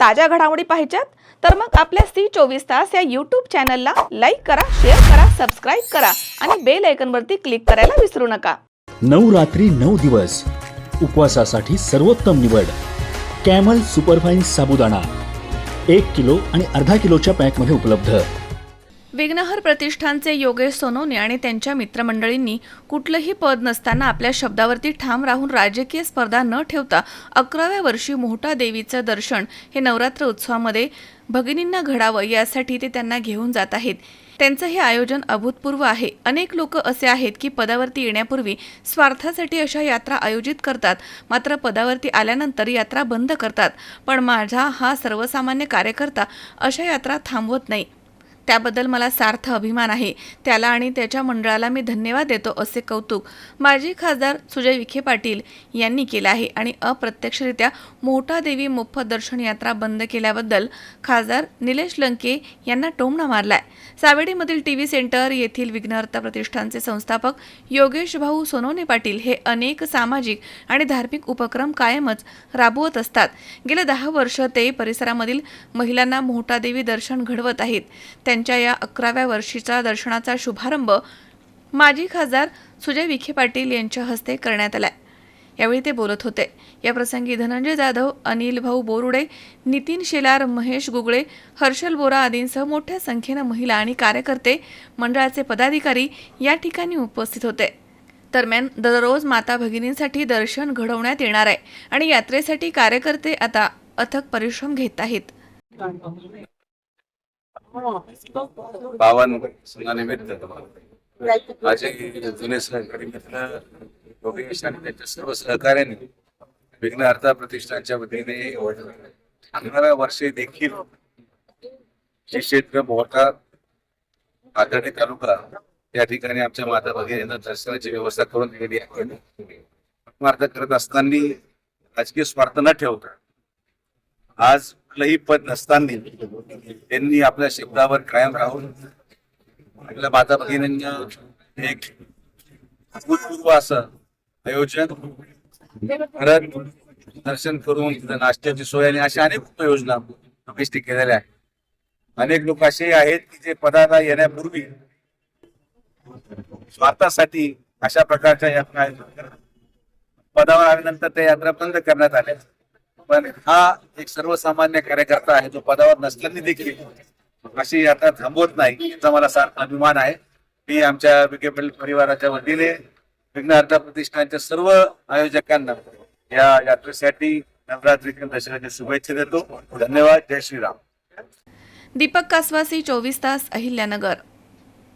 ताज्या घडामोडी पाहिजेत तर मग आपल्या सी चोवीस तास या यूट्यूब चॅनलला लाईक करा शेअर करा सबस्क्राईब करा आणि बेल आयकनवरती क्लिक करायला विसरू नका. नऊ रात्री नऊ दिवस उपवासासाठी सर्वोत्तम निवड कॅमल सुपरफाईन साबुदाणा. एक किलो आणि अर्धा किलोच्या पॅकमध्ये उपलब्ध. विघ्नहर प्रतिष्ठानचे योगेश सोनवणे आणि त्यांच्या मित्रमंडळींनी कुठलंही पद नसताना आपल्या शब्दावरती ठाम राहून राजकीय स्पर्धा न ठेवता अकराव्या वर्षी मोहटा देवीचं दर्शन हे नवरात्र उत्सवामध्ये भगिनींना घडावं यासाठी ते त्यांना घेऊन जात आहेत. त्यांचं हे आयोजन अभूतपूर्व आहे. अनेक लोक असे आहेत की पदावरती येण्यापूर्वी स्वार्थासाठी अशा यात्रा आयोजित करतात. मात्र पदावरती आल्यानंतर यात्रा बंद करतात. पण माझा हा सर्वसामान्य कार्यकर्ता अशा यात्रा थांबवत नाही. त्याबद्दल मला सार्थ अभिमान आहे. त्याला आणि त्याच्या मंडळाला मी धन्यवाद देतो असे कौतुक माजी खासदार सुजय विखे पाटील यांनी केलं आहे. आणि अप्रत्यक्षरित्या मोठा देवी मोफत दर्शन यात्रा बंद केल्याबद्दल खासदार निलेश लंके यांना टोमणा मारलाय. सावेडीमधील टी व्ही सेंटर येथील विघ्नहर्ता प्रतिष्ठानचे संस्थापक योगेश भाऊ सोनोने पाटील हे अनेक सामाजिक आणि धार्मिक उपक्रम कायमच राबवत असतात. गेल्या दहा वर्ष ते परिसरामधील महिलांना मोठा देवी दर्शन घडवत आहेत. त्यांच्या या अकराव्या वर्षीचा दर्शनाचा शुभारंभ माजी खासदार सुजय विखे पाटील यांच्या हस्ते करण्यात आलाय. यावेळी ते बोलत होते. या प्रसंगी धनंजय जाधव अनिल भाऊ बोरुडे नितीन शेलार महेश गुगळे हर्षल बोरा आदींसह मोठ्या संख्येनं महिला आणि कार्यकर्ते मंडळाचे पदाधिकारी या ठिकाणी उपस्थित होते. दरम्यान दररोज माता भगिनींसाठी दर्शन घडवण्यात येणार आहे आणि यात्रेसाठी कार्यकर्ते आता अथक परिश्रम घेत आहेत. पावन सणानिमित्त माझे जुने सहकारी मित्र योगेश आणि त्यांच्या सर्व सहकार्याने विघ्न अर्था प्रतिष्ठानच्या वतीने अकराव्या वर्षी देखील जे क्षेत्र मोठा आघाडी तालुका त्या ठिकाणी आमच्या माता भगिनींना दर्शनाची व्यवस्था करून दिलेली आहे करत असताना राजकीय स्वार्थ न ठेवता आज कुठलंही पद नसताना त्यांनी आपल्या शब्दावर कायम राहून आपल्या माता भगिनींना एक अभूतपूर्व असं आयोजन परत दर्शन करून तिथं नाश्त्याची सोय आणि अशा अनेक उपयोजना गोष्टी केलेल्या आहेत. अनेक लोक असे आहेत की जे पदाला येण्यापूर्वी स्वार्थासाठी अशा प्रकारच्या यात्रा पदावर आल्यानंतर त्या यात्रा बंद करण्यात आल्या. पण हा एक सर्वसामान्य कार्यकर्ता आहे जो पदावर नसल्याने देखील अशी यात्रा थांबवत नाही याचा मला सार्थ अभिमान आहे. मी आमच्या विखे परिवाराच्या वतीने विघ्नहर्ता प्रतिष्ठानच्या सर्व आयोजकांना या यात्रेसाठी नवरात्री दशऱ्याच्या शुभेच्छा देतो. धन्यवाद. जय श्रीराम. दीपक कासवासी चोवीस तास अहिल्यानगर.